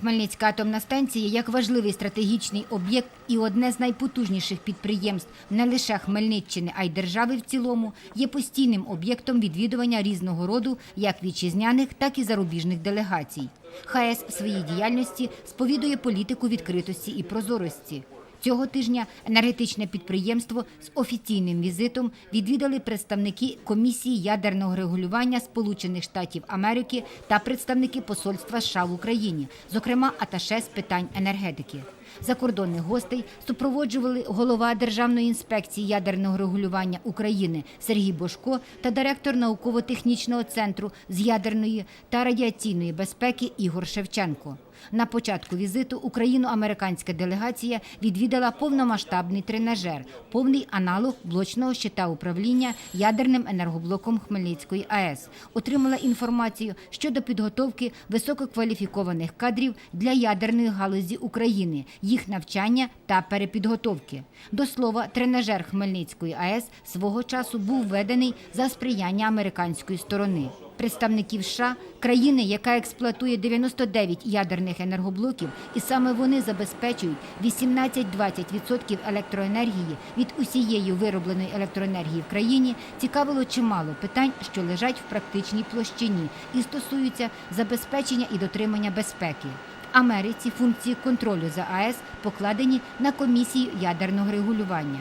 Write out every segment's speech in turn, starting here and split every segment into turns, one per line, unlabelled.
Хмельницька атомна станція як важливий стратегічний об'єкт і одне з найпотужніших підприємств не лише Хмельниччини, а й держави в цілому, є постійним об'єктом відвідування різного роду як вітчизняних, так і зарубіжних делегацій. ХАЕС в своїй діяльності сповідує політику відкритості і прозорості. Цього тижня енергетичне підприємство з офіційним візитом відвідали представники комісії ядерного регулювання Сполучених Штатів Америки та представники посольства США в Україні, зокрема аташе з питань енергетики. Закордонних гостей супроводжували голова Державної інспекції ядерного регулювання України Сергій Бошко та директор науково-технічного центру з ядерної та радіаційної безпеки Ігор Шевченко. На початку візиту україно-американська делегація відвідала повномасштабний тренажер, повний аналог блочного щита управління ядерним енергоблоком Хмельницької АЕС. Отримала інформацію щодо підготовки висококваліфікованих кадрів для ядерної галузі України, їх навчання та перепідготовки. До слова, тренажер Хмельницької АЕС свого часу був введений за сприяння американської сторони. Представників США, країни, яка експлуатує 99 ядерних енергоблоків, і саме вони забезпечують 18-20% електроенергії від усієї виробленої електроенергії в країні, цікавило чимало питань, що лежать в практичній площині і стосуються забезпечення і дотримання безпеки. Америці функції контролю за АЕС покладені на комісію ядерного регулювання.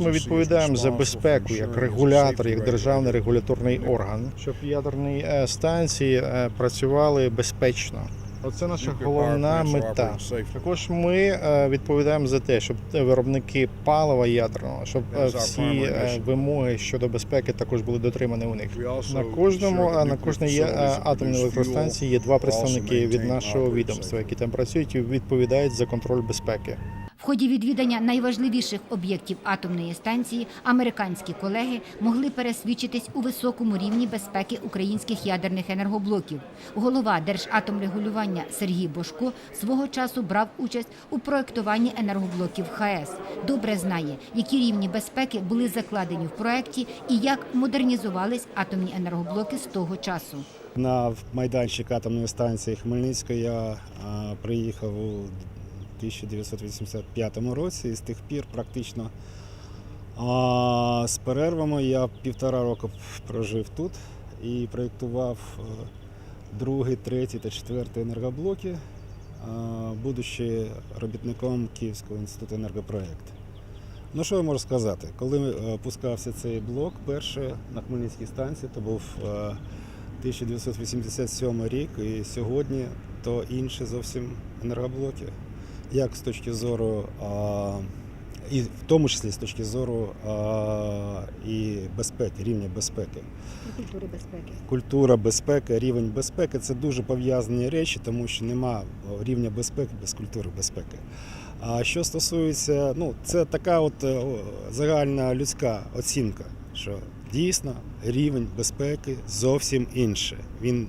Ми відповідаємо за безпеку як регулятор, як державний регуляторний орган, щоб ядерні е, станції е, працювали безпечно. Оце наша головна мета. Також ми е, відповідаємо за те, щоб виробники палива ядерного, щоб е, всі е, вимоги щодо безпеки також були дотримані у них. На кожному е, на кожній е, атомній електростанції є два представники від нашого відомства, які там працюють і відповідають за контроль безпеки.
В ході відвідання найважливіших об'єктів атомної станції американські колеги могли пересвідчитись у високому рівні безпеки українських ядерних енергоблоків. Голова Держатомрегулювання Сергій Бошко свого часу брав участь у проектуванні енергоблоків ХАЕС. Добре знає, які рівні безпеки були закладені в проекті і як модернізувались атомні енергоблоки з того часу.
На майданчик атомної станції Хмельницької я приїхав у 1985 році і з тих пір практично а, з перервами я півтора року прожив тут і проєктував е, другий, третій та четвертий енергоблоки, а, будучи робітником Київського інституту енергопроєкт. Ну що я можу сказати? Коли е, пускався цей блок перший на Хмельницькій станції, то був е, 1987 рік, і сьогодні то інші зовсім енергоблоки. Як з точки зору, а, і в тому числі з точки зору а, і безпеки, рівня безпеки.
Культури безпеки.
Культура безпеки, рівень безпеки це дуже пов'язані речі, тому що нема рівня безпеки без культури безпеки. А що стосується, ну це така от е, загальна людська оцінка, що дійсно рівень безпеки зовсім інший. Він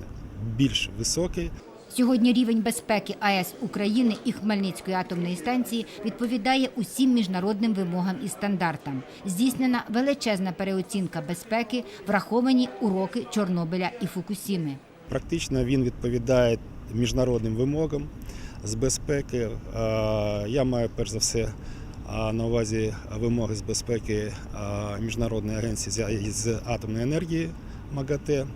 більш високий.
Сьогодні рівень безпеки АЕС України і Хмельницької атомної станції відповідає усім міжнародним вимогам і стандартам. Здійснена величезна переоцінка безпеки, враховані уроки Чорнобиля і Фукусіми.
Практично він відповідає міжнародним вимогам з безпеки. Я маю перш за все на увазі вимоги з безпеки Міжнародної агенції з атомної енергії МАГАТЕ.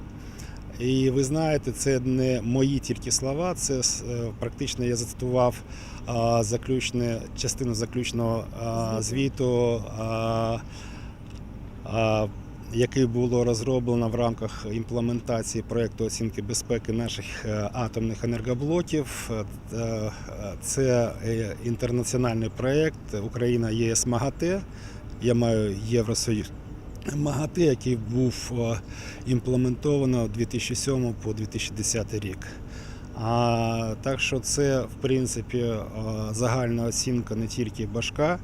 І ви знаєте, це не мої тільки слова, це е, практично я зацитував заключне, частину заключного звіту. який було розроблено в рамках імплементації проєкту оцінки безпеки наших е, атомних енергоблоків. Е, Це інтернаціональний проєкт Україна ЄС МАГАТЕ. Я маю Євросоюз МАГАТЕ, який був імплементовано в 2007 по 2010 рік. А, так що це, в принципі, е, загальна оцінка не тільки Башка,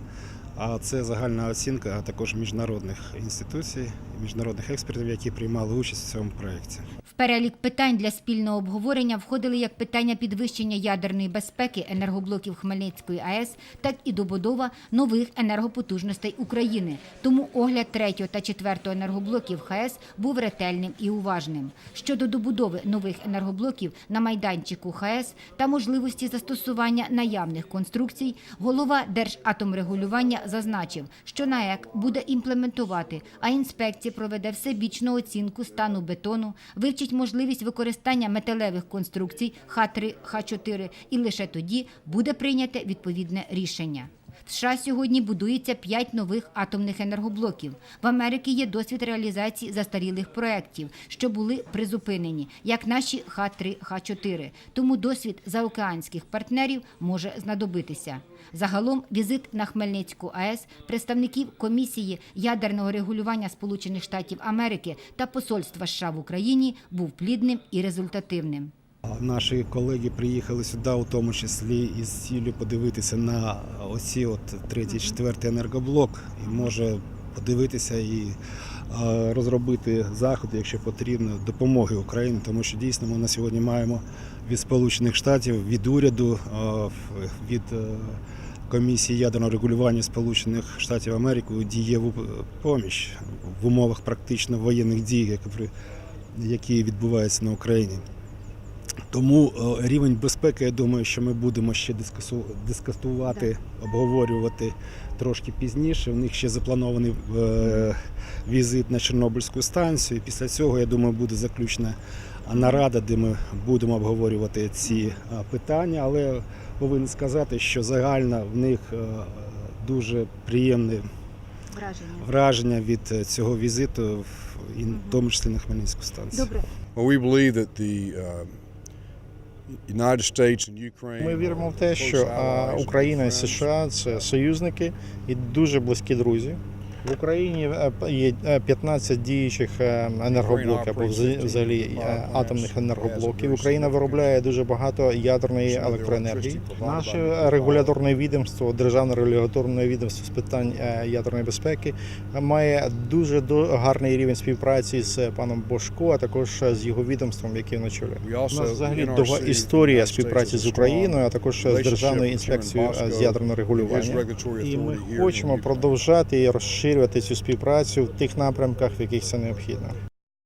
а це загальна оцінка також міжнародних інституцій, міжнародних експертів, які приймали участь в цьому проєкті.
В перелік питань для спільного обговорення входили як питання підвищення ядерної безпеки енергоблоків Хмельницької АЕС, так і добудова нових енергопотужностей України. Тому огляд третього та четвертого енергоблоків ХАЕС був ретельним і уважним. Щодо добудови нових енергоблоків на майданчику ХАЕС та можливості застосування наявних конструкцій, голова Держатомрегулювання зазначив, що НАЕК буде імплементувати, а інспекція проведе всебічну оцінку стану бетону, вивчить можливість використання металевих конструкцій Х3, Х4 і лише тоді буде прийняте відповідне рішення. В США сьогодні будується п'ять нових атомних енергоблоків. В Америці є досвід реалізації застарілих проєктів, що були призупинені, як наші Х3, Х4. Тому досвід заокеанських партнерів може знадобитися. Загалом візит на Хмельницьку АЕС представників комісії ядерного регулювання Сполучених Штатів Америки та посольства США в Україні був плідним і результативним.
Наші колеги приїхали сюди, у тому числі із ціллю подивитися на оці от третій, четвертий енергоблок, і може подивитися і е, розробити заходи, якщо потрібно, допомоги Україні, тому що дійсно ми на сьогодні маємо від Сполучених Штатів, від уряду, е, від е, комісії ядерного регулювання Сполучених Штатів Америки дієву поміч в умовах практично воєнних дій, які відбуваються на Україні. Тому е, рівень безпеки, я думаю, що ми будемо ще дискусу- дискутувати, обговорювати трошки пізніше. У них ще запланований е, візит на Чорнобильську станцію. Після цього, я думаю, буде заключна нарада, де ми будемо обговорювати ці е, питання. Але повинен сказати, що загально в них дуже приємне
Враження.
враження від цього візиту, в- в тому числі на Хмельницьку станцію.
Добре.
Ми віримо в те, що Україна і. США це союзники і дуже близькі друзі. В Україні е, є е, 15 діючих е, енергоблоків або вза- взагалі е, атомних енергоблоків. Україна виробляє дуже багато ядерної електроенергії. Наше регуляторне відомство, державне регуляторне відомство з питань е, ядерної безпеки е, має дуже гарний рівень співпраці з паном Бошко, а також з його відомством, який він очолює. У нас взагалі довга історія співпраці з Україною, а також з державною інспекцією е, з ядерного регулювання. І ми хочемо продовжати і розширювати цю співпрацю в тих напрямках, в яких це необхідно.